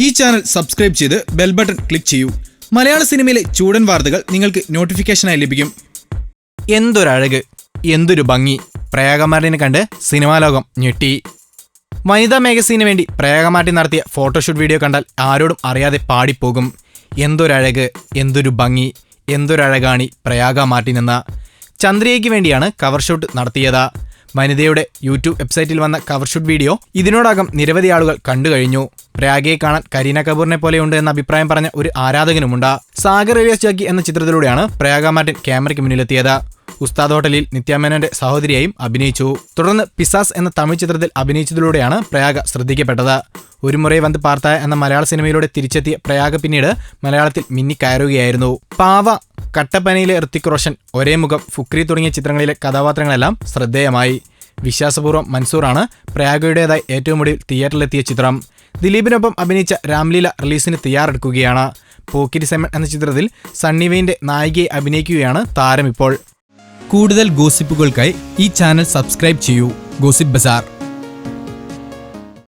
ഈ channel subscribe ചെയ്ത് bell button click ചെയ്യൂ. മലയാള സിനിമയിലെ ചൂടൻ വാർത്തകൾ നിങ്ങൾക്ക് നോട്ടിഫിക്കേഷനായി ലഭിക്കും. എന്തൊരഴക് എന്തൊരു ഭംഗി. പ്രയാഗമാർട്ടിനെ കണ്ട് സിനിമാ ലോകം ഞെട്ടി. വനിതാ മാഗസീന് വേണ്ടി പ്രയാഗമാർട്ടി നടത്തിയ ഫോട്ടോഷൂട്ട് വീഡിയോ കണ്ടാൽ ആരോടും അറിയാതെ പാടിപ്പോകും. എന്തൊരഴക് എന്തൊരു ഭംഗി എന്തൊരഴകാണി പ്രയാഗ മാർട്ടിൻ എന്ന ചന്ദ്രികയ്ക്ക് വേണ്ടിയാണ് കവർ ഷൂട്ട് നടത്തിയത്. വനിതയുടെ യൂട്യൂബ് വെബ്സൈറ്റിൽ വന്ന കവർ ഷൂട്ട് വീഡിയോ ഇതിനോടകം നിരവധി ആളുകൾ കണ്ടു കഴിഞ്ഞു. പ്രയാഗയെ കാണാൻ കരീന കപൂറിനെ പോലെയുണ്ട് എന്ന അഭിപ്രായം പറഞ്ഞ ഒരു ആരാധകനുമുണ്ട്. സാഗർ ഏരിയസ് ജാക്കി എന്ന ചിത്രത്തിലൂടെയാണ് പ്രയാഗ മാർട്ടിൻ ക്യാമറയ്ക്ക് മുന്നിലെത്തിയത്. ഉസ്താദ് ഹോട്ടലിൽ നിത്യാമേനോന്റെ സഹോദരിയായും അഭിനയിച്ചു. തുടർന്ന് പിസാസ് എന്ന തമിഴ് ചിത്രത്തിൽ അഭിനയിച്ചതിലൂടെയാണ് പ്രയാഗ ശ്രദ്ധിക്കപ്പെട്ടത്. ഒരു മുറയെ വന്ന് പാർത്തായ എന്ന മലയാള സിനിമയിലൂടെ തിരിച്ചെത്തിയ പ്രയാഗ പിന്നീട് മലയാളത്തിൽ മിന്നിക്കയറുകയായിരുന്നു. പാവ കട്ടപ്പനയിലെ ഋത്തിക് റോഷൻ ഒരേ മുഖം ഫുക്രി തുടങ്ങിയ ചിത്രങ്ങളിലെ കഥാപാത്രങ്ങളെല്ലാം ശ്രദ്ധേയമായി. വിശ്വാസപൂർവം മൻസൂറാണ് പ്രയാഗയുടേതായി ഏറ്റവും ഒടുവിൽ തിയേറ്ററിലെത്തിയ ചിത്രം. ദിലീപിനൊപ്പം അഭിനയിച്ച രാംലീല റിലീസിന് തയ്യാറെടുക്കുകയാണ്. പോക്കിരി സെമൻ എന്ന ചിത്രത്തിൽ സണ്ണി വെയിന്റെ നായികയെ അഭിനയിക്കുകയാണ് താരം ഇപ്പോൾ കൂടുതൽ ഗോസിപ്പുകൾക്കായി ഈ ചാനൽ സബ്സ്ക്രൈബ് ചെയ്യൂ. Gossip bazaar.